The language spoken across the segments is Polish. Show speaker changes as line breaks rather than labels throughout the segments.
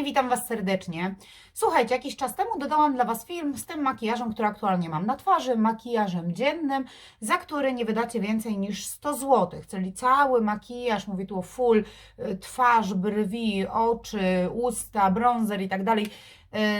Kochani, witam Was serdecznie. Słuchajcie, jakiś czas temu dodałam dla Was film z tym makijażem, który aktualnie mam na twarzy, makijażem dziennym, za który nie wydacie więcej niż 100 zł, czyli cały makijaż, mówię tu o full, y, twarz, brwi, oczy, usta, bronzer i tak dalej,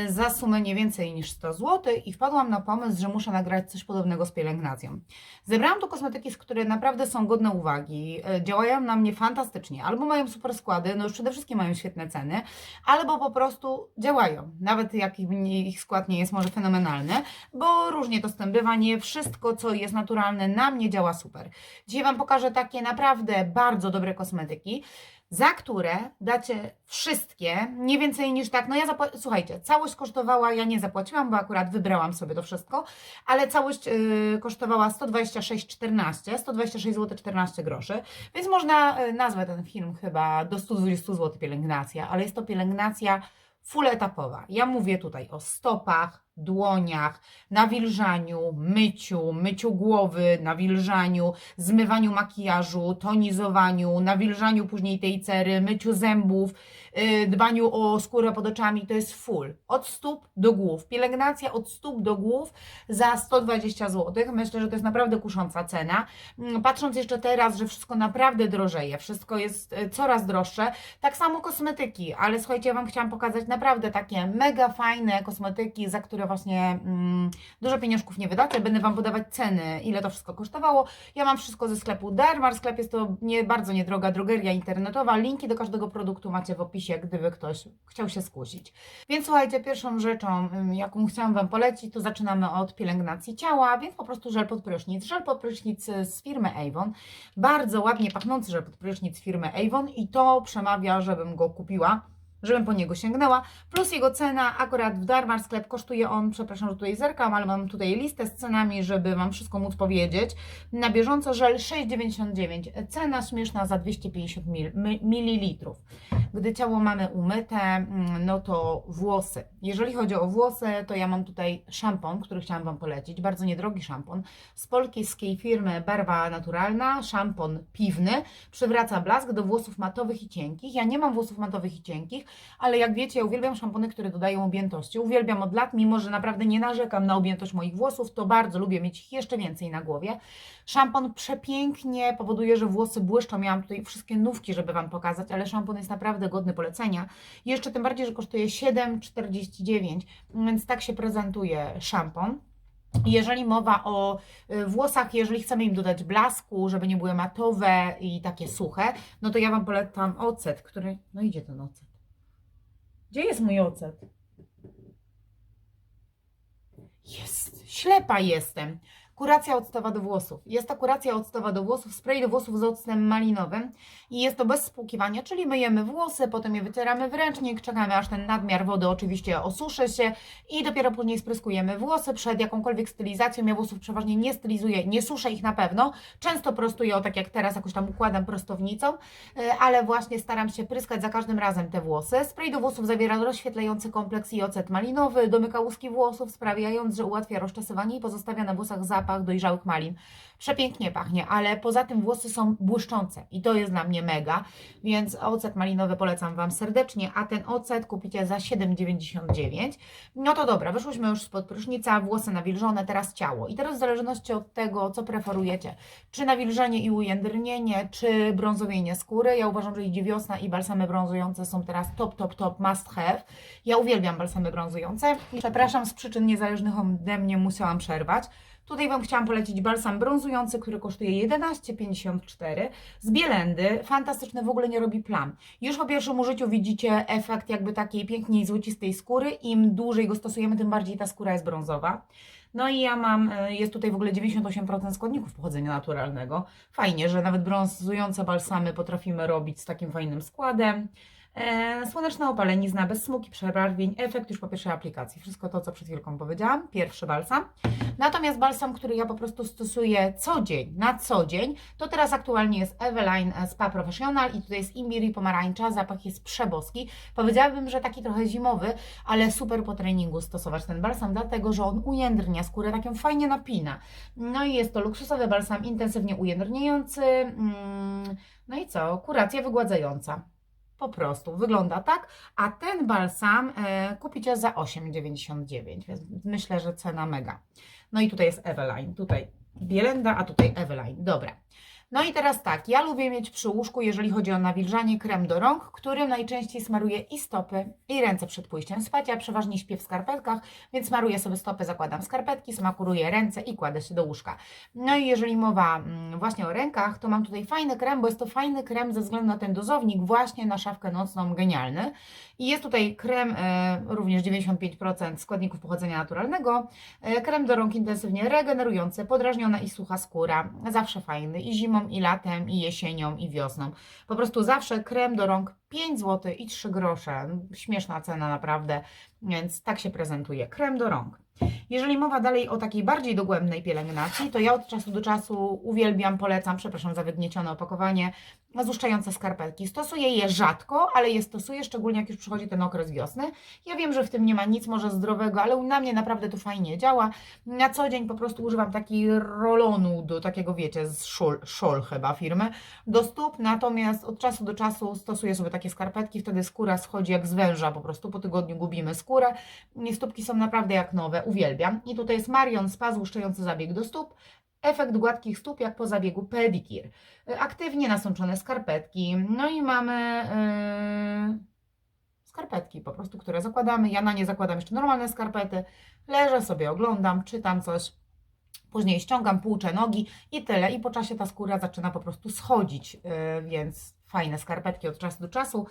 za sumę nie więcej niż 100 zł i wpadłam na pomysł, że muszę nagrać coś podobnego z pielęgnacją. Zebrałam tu kosmetyki, które naprawdę są godne uwagi, y, działają na mnie fantastycznie, albo mają super składy, no już przede wszystkim mają świetne ceny, albo po prostu działają, nawet jak ich skład nie jest może fenomenalny, bo różnie to z tym bywa, nie wszystko, co jest naturalne, na mnie działa super. Dzisiaj Wam pokażę takie naprawdę bardzo dobre kosmetyki, za które dacie wszystkie, nie więcej niż tak, no ja słuchajcie, całość kosztowała, ja nie zapłaciłam, bo akurat wybrałam sobie to wszystko, ale całość yy, kosztowała 126,14, 126 zł 14 groszy, więc można y, nazwać ten film chyba do 120 zł pielęgnacja, ale jest to pielęgnacja full etapowa. Ja mówię tutaj o stopach, dłoniach, nawilżaniu, myciu, myciu głowy, nawilżaniu, zmywaniu makijażu, tonizowaniu, nawilżaniu później tej cery, myciu zębów, yy, dbaniu o skórę pod oczami, to jest full. Od stóp do głów. Pielęgnacja od stóp do głów za 120 zł. Myślę, że to jest naprawdę kusząca cena. Mm, Patrząc jeszcze teraz, że wszystko naprawdę drożeje, wszystko jest y, coraz droższe, tak samo kosmetyki, ale słuchajcie, ja Wam chciałam pokazać naprawdę takie mega fajne kosmetyki, za które właśnie mm, dużo pieniążków nie wydacie. Będę Wam podawać ceny, ile to wszystko kosztowało. Ja mam wszystko ze sklepu Dermar. Sklep jest to nie, bardzo niedroga drogeria internetowa. Linki do każdego produktu macie w opisie, gdyby ktoś chciał się skusić. Więc słuchajcie, pierwszą rzeczą, ym, jaką chciałam Wam polecić, to zaczynamy od pielęgnacji ciała, więc po prostu żel pod prysznic. Żel pod prysznic y, z firmy Avon. Bardzo ładnie pachnący żel pod prysznic firmy Avon i to przemawia, żebym go kupiła żebym po niego sięgnęła, plus jego cena, akurat w Darmar sklep kosztuje on, przepraszam, że tutaj zerkam, ale mam tutaj listę z cenami, żeby Wam wszystko móc powiedzieć. Na bieżąco żel 6,99, cena śmieszna za 250 mil, mi- mililitrów. Gdy ciało mamy umyte, mm, no to włosy. Jeżeli chodzi o włosy, to ja mam tutaj szampon, który chciałam Wam polecić, bardzo niedrogi szampon z polskiej firmy Barwa Naturalna, szampon piwny, przywraca blask do włosów matowych i cienkich. Ja nie mam włosów matowych i cienkich, ale jak wiecie, ja uwielbiam szampony, które dodają objętości. Uwielbiam od lat, mimo że naprawdę nie narzekam na objętość moich włosów, to bardzo lubię mieć ich jeszcze więcej na głowie. Szampon przepięknie powoduje, że włosy błyszczą. Miałam tutaj wszystkie nówki, żeby Wam pokazać, ale szampon jest naprawdę godny polecenia. Jeszcze tym bardziej, że kosztuje 7,49, więc tak się prezentuje szampon. Jeżeli mowa o y, włosach, jeżeli chcemy im dodać blasku, żeby nie były matowe i takie suche, no to ja Wam polecam ocet, który... No idzie ten ocet. Gdzie jest mój ocet? Jest, ślepa jestem. Kuracja octowa do włosów. Jest to kuracja octowa do włosów, spray do włosów z octem malinowym i jest to bez spłukiwania, czyli myjemy włosy, potem je wycieramy w ręcznik, czekamy aż ten nadmiar wody oczywiście osuszy się i dopiero później spryskujemy włosy przed jakąkolwiek stylizacją. Ja włosów przeważnie nie stylizuję, nie suszę ich na pewno. Często prostuję tak jak teraz, jakoś tam układam prostownicą, y, ale właśnie staram się pryskać za każdym razem te włosy. Spray do włosów zawiera rozświetlający kompleks i ocet malinowy, domyka łuski włosów, sprawiając, że ułatwia rozczesywanie i pozostawia na włosach zapach dojrzałych malin. Przepięknie pachnie, ale poza tym włosy są błyszczące i to jest dla mnie mega, więc ocet malinowy polecam Wam serdecznie, a ten ocet kupicie za 7,99. No to dobra, wyszłyśmy już spod prysznica, włosy nawilżone, teraz ciało. I teraz w zależności od tego, co preferujecie, czy nawilżenie i ujędrnienie, czy brązowienie skóry. Ja uważam, że i dziewiosna i balsamy brązujące są teraz top, top, top, must have. Ja uwielbiam balsamy brązujące przepraszam, z przyczyn niezależnych ode mnie musiałam przerwać. Tutaj Wam chciałam polecić balsam brązujący, który kosztuje 11,54 z Bielendy. Fantastyczny, w ogóle nie robi plam. Już po pierwszym użyciu widzicie efekt jakby takiej piękniej złocistej skóry. Im dłużej go stosujemy, tym bardziej ta skóra jest brązowa. No i ja mam, y, jest tutaj w ogóle 98% składników pochodzenia naturalnego. Fajnie, że nawet brązujące balsamy potrafimy robić z takim fajnym składem. E, słoneczna opalenizna, bez smugi, przebarwień, efekt już po pierwszej aplikacji. Wszystko to, co przed chwilką powiedziałam. Pierwszy balsam. Natomiast balsam, który ja po prostu stosuję co dzień, na co dzień, to teraz aktualnie jest Eveline Spa Professional i tutaj jest imbir i pomarańcza, zapach jest przeboski. Powiedziałabym, że taki trochę zimowy, ale super po treningu stosować ten balsam, dlatego, że on ujędrnia skórę, tak ją fajnie napina. No i jest to luksusowy balsam, intensywnie ujędrniający, mm, no i co, kuracja wygładzająca. Po prostu wygląda tak, a ten balsam e, kupicie za 8,99, więc myślę, że cena mega. No i tutaj jest Eveline, tutaj Bielenda, a tutaj Eveline. Dobra. No i teraz tak, ja lubię mieć przy łóżku, jeżeli chodzi o nawilżanie, krem do rąk, którym najczęściej smaruję i stopy, i ręce przed pójściem spać. Ja przeważnie śpię w skarpetkach, więc smaruję sobie stopy, zakładam skarpetki, smakuruję ręce i kładę się do łóżka. No i jeżeli mowa mm, właśnie o rękach, to mam tutaj fajny krem, bo jest to fajny krem ze względu na ten dozownik właśnie na szafkę nocną, genialny. I jest tutaj krem, e, również 95% składników pochodzenia naturalnego, e, krem do rąk intensywnie regenerujący, podrażniona i sucha skóra, zawsze fajny i zimą, i latem, i jesienią, i wiosną. Po prostu zawsze krem do rąk 5 zł i 3 grosze. Śmieszna cena naprawdę, więc tak się prezentuje. Krem do rąk. Jeżeli mowa dalej o takiej bardziej dogłębnej pielęgnacji, to ja od czasu do czasu uwielbiam, polecam, przepraszam za wygniecione opakowanie, złuszczające skarpetki. Stosuję je rzadko, ale je stosuję, szczególnie jak już przychodzi ten okres wiosny. Ja wiem, że w tym nie ma nic może zdrowego, ale na mnie naprawdę to fajnie działa. Na co dzień po prostu używam takiej rolonu do takiego, wiecie, z szol, szol chyba firmy, do stóp, natomiast od czasu do czasu stosuję sobie takie skarpetki, wtedy skóra schodzi jak z węża, po prostu po tygodniu gubimy skórę stópki są naprawdę jak nowe, uwielbiam. I tutaj jest Marion Spa złuszczający zabieg do stóp, efekt gładkich stóp jak po zabiegu pedicure. Y, Aktywnie nasączone skarpetki, no i mamy yy, skarpetki po prostu, które zakładamy. Ja na nie zakładam jeszcze normalne skarpety, leżę sobie, oglądam, czytam coś. Później ściągam, płuczę nogi i tyle. I po czasie ta skóra zaczyna po prostu schodzić, yy, więc fajne skarpetki od czasu do czasu.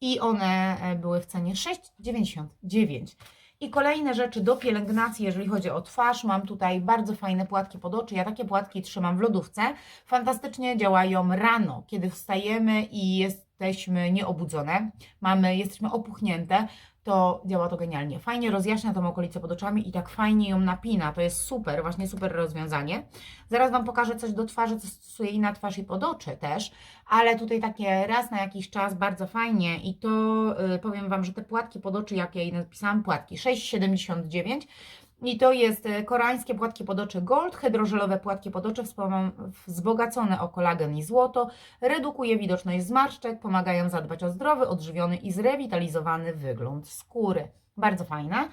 I one e, były w cenie 6,99. I kolejne rzeczy do pielęgnacji, jeżeli chodzi o twarz, mam tutaj bardzo fajne płatki pod oczy. Ja takie płatki trzymam w lodówce. Fantastycznie działają rano, kiedy wstajemy i jesteśmy nieobudzone, mamy, jesteśmy opuchnięte, to działa to genialnie. Fajnie rozjaśnia tą okolicę pod oczami i tak fajnie ją napina. To jest super, właśnie super rozwiązanie. Zaraz Wam pokażę coś do twarzy, co stosuję i na twarz i pod oczy też, ale tutaj takie raz na jakiś czas bardzo fajnie i to y, powiem Wam, że te płatki pod oczy, jak ja je napisałam, płatki 6,79 i to jest y, koreańskie płatki pod oczy Gold, hydrożelowe płatki pod oczy wspomam- wzbogacone o kolagen i złoto, redukuje widoczność zmarszczek, pomagają zadbać o zdrowy, odżywiony i zrewitalizowany wygląd skóry. Bardzo fajne.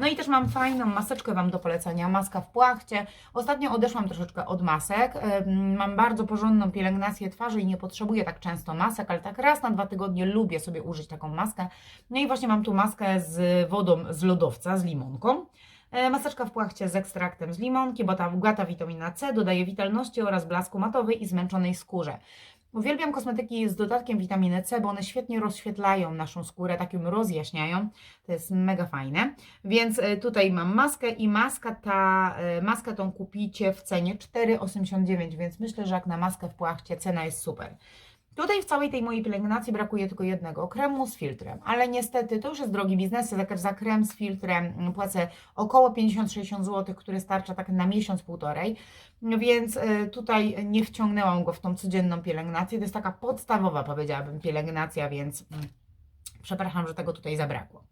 No i też mam fajną maseczkę Wam do polecenia, maska w płachcie. Ostatnio odeszłam troszeczkę od masek. Ym, Mam bardzo porządną pielęgnację twarzy i nie potrzebuję tak często masek, ale tak raz na dwa tygodnie lubię sobie użyć taką maskę. No i właśnie mam tu maskę z wodą z lodowca, z limonką. E, Maseczka w płachcie z ekstraktem z limonki, bo ta bogata witamina C dodaje witalności oraz blasku matowej i zmęczonej skórze. Uwielbiam kosmetyki z dodatkiem witaminy C, bo one świetnie rozświetlają naszą skórę, tak ją rozjaśniają. To jest mega fajne. Więc e, tutaj mam maskę i maska ta, e, maskę tą kupicie w cenie 4,89, więc myślę, że jak na maskę w płachcie cena jest super. Tutaj w całej tej mojej pielęgnacji brakuje tylko jednego kremu z filtrem, ale niestety to już jest drogi biznes. Za, krem z filtrem mm, płacę około 50-60 zł, który starcza tak na miesiąc, półtorej, więc y, tutaj nie wciągnęłam go w tą codzienną pielęgnację. To jest taka podstawowa, powiedziałabym, pielęgnacja, więc mm, przepraszam, że tego tutaj zabrakło.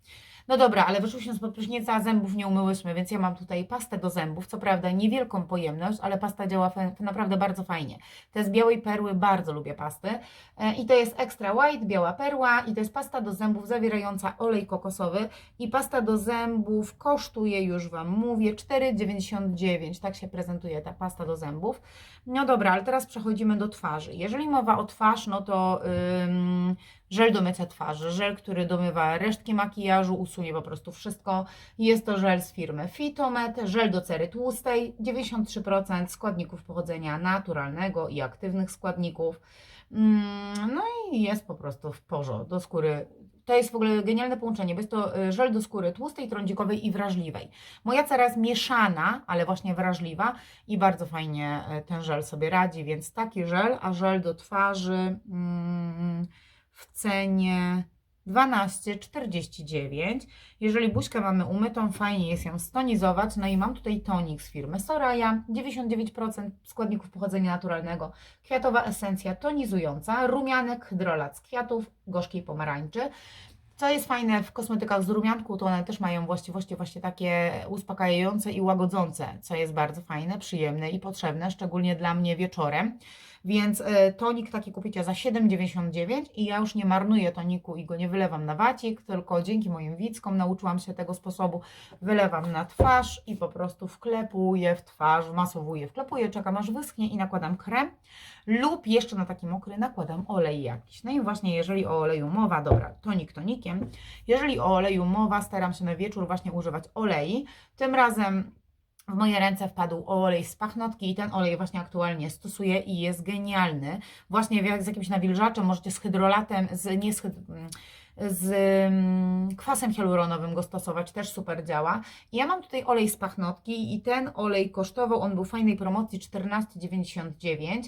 No dobra, ale wyszłyśmy spod prysznica, a zębów nie umyłyśmy, więc ja mam tutaj pastę do zębów. Co prawda niewielką pojemność, ale pasta działa naprawdę bardzo fajnie. To z białej perły, bardzo lubię pasty. E, I to jest Extra White, biała perła i to jest pasta do zębów zawierająca olej kokosowy. I pasta do zębów kosztuje, już Wam mówię, 4,99. Tak się prezentuje ta pasta do zębów. No dobra, ale teraz przechodzimy do twarzy. Jeżeli mowa o twarz, no to ym, żel do mycia twarzy. Żel, który domywa resztki makijażu, usunie po prostu wszystko. Jest to żel z firmy Fitomet, żel do cery tłustej, 93% składników pochodzenia naturalnego i aktywnych składników. Mm, No i jest po prostu w porządku do skóry. To jest w ogóle genialne połączenie, bo jest to y, żel do skóry tłustej, trądzikowej i wrażliwej. Moja cera jest mieszana, ale właśnie wrażliwa i bardzo fajnie y, ten żel sobie radzi, więc taki żel, a żel do twarzy mm, w cenie 12,49. Jeżeli buźkę mamy umytą, fajnie jest ją stonizować. No i mam tutaj tonik z firmy Soraya, 99% składników pochodzenia naturalnego, kwiatowa esencja tonizująca, rumianek, hydrolat z kwiatów, gorzkiej pomarańczy. Co jest fajne w kosmetykach z rumianku, to one też mają właściwości właśnie takie uspokajające i łagodzące, co jest bardzo fajne, przyjemne i potrzebne, szczególnie dla mnie wieczorem. Więc e, tonik taki kupicie za 7,99 i ja już nie marnuję toniku i go nie wylewam na wacik, tylko dzięki moim wickom nauczyłam się tego sposobu. Wylewam na twarz i po prostu wklepuję w twarz, masowuję, wklepuję, czekam aż wyschnie i nakładam krem lub jeszcze na taki mokry nakładam olej jakiś. No i właśnie jeżeli o oleju mowa, dobra, tonik tonikiem, jeżeli o oleju mowa, staram się na wieczór właśnie używać olei. Tym razem w moje ręce wpadł olej z pachnotki i ten olej właśnie aktualnie stosuję i jest genialny. Właśnie z jakimś nawilżaczem, możecie z hydrolatem, z, nie z, hyd- z mm, kwasem hialuronowym go stosować, też super działa. Ja mam tutaj olej z pachnotki i ten olej kosztował, on był fajnej promocji 14,99.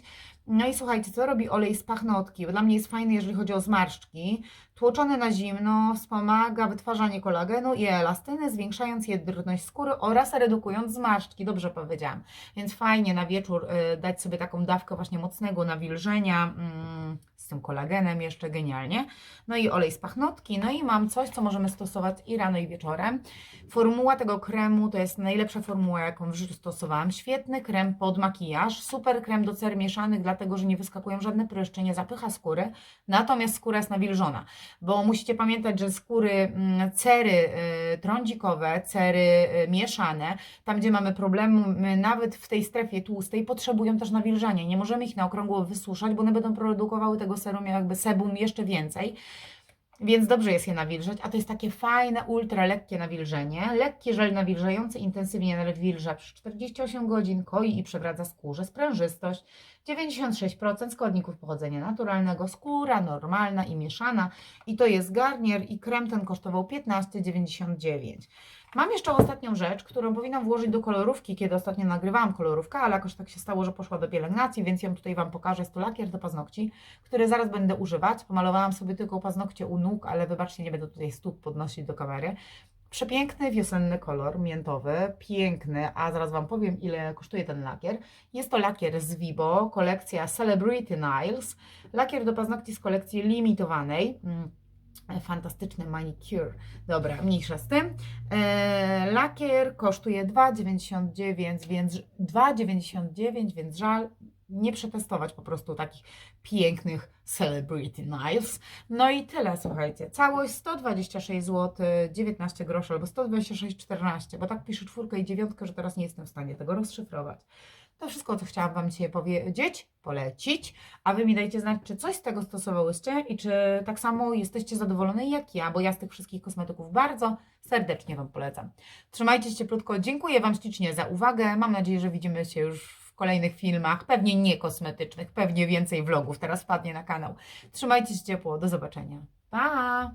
No i słuchajcie, co robi olej z pachnotki? Dla mnie jest fajny, jeżeli chodzi o zmarszczki. Tłoczony na zimno wspomaga wytwarzanie kolagenu i elastyny, zwiększając jedność skóry oraz redukując zmarszczki. Dobrze powiedziałam. Więc fajnie na wieczór y, dać sobie taką dawkę właśnie mocnego nawilżenia mm, tym kolagenem jeszcze genialnie. No i olej z pachnotki. No i mam coś, co możemy stosować i rano i wieczorem. Formuła tego kremu to jest najlepsza formuła, jaką w życiu stosowałam. Świetny krem pod makijaż, super krem do cer mieszanych, dlatego że nie wyskakują żadne pryszcze, nie zapycha skóry, natomiast skóra jest nawilżona, bo musicie pamiętać, że skóry, mm, cery y, trądzikowe, cery y, mieszane, tam gdzie mamy problemy, nawet w tej strefie tłustej, potrzebują też nawilżania. Nie możemy ich na okrągło wysuszać, bo one będą produkowały tego serum, jakby sebum jeszcze więcej. Więc dobrze jest je nawilżać, a to jest takie fajne, ultra lekkie nawilżenie. Lekki żel nawilżający intensywnie nawilża przez 48 godzin, koi i przewraca skórze, sprężystość, 96% składników pochodzenia naturalnego, skóra normalna i mieszana. I to jest garnier i krem ten kosztował 15,99. Mam jeszcze ostatnią rzecz, którą powinnam włożyć do kolorówki, kiedy ostatnio nagrywałam kolorówkę, ale jakoś tak się stało, że poszła do pielęgnacji, więc ją tutaj Wam pokażę. Jest to lakier do paznokci, który zaraz będę używać. Pomalowałam sobie tylko paznokcie u nóg, ale wybaczcie, nie będę tutaj stóp podnosić do kamery. Przepiękny wiosenny kolor, miętowy, piękny, a zaraz Wam powiem, ile kosztuje ten lakier. Jest to lakier z Vibo, kolekcja Celebrity Nails, lakier do paznokci z kolekcji limitowanej. Mm, Fantastyczny manicure. Dobra, mniejsza z tym. E, lakier kosztuje 2,99, więc 2,99, więc żal nie przetestować po prostu takich pięknych Celebrity Nails. No i tyle, słuchajcie. Całość 126 zł, 19 groszy albo 126,14, bo tak pisze czwórkę i dziewiątkę, że teraz nie jestem w stanie tego rozszyfrować. To wszystko, co chciałam Wam dzisiaj powiedzieć, polecić, a Wy mi dajcie znać, czy coś z tego stosowałyście i czy tak samo jesteście zadowolone jak ja, bo ja z tych wszystkich kosmetyków bardzo serdecznie Wam polecam. Trzymajcie się cieplutko, dziękuję Wam ślicznie za uwagę, mam nadzieję, że widzimy się już w kolejnych filmach, pewnie nie kosmetycznych, pewnie więcej vlogów teraz wpadnie na kanał. Trzymajcie się ciepło, do zobaczenia. Pa!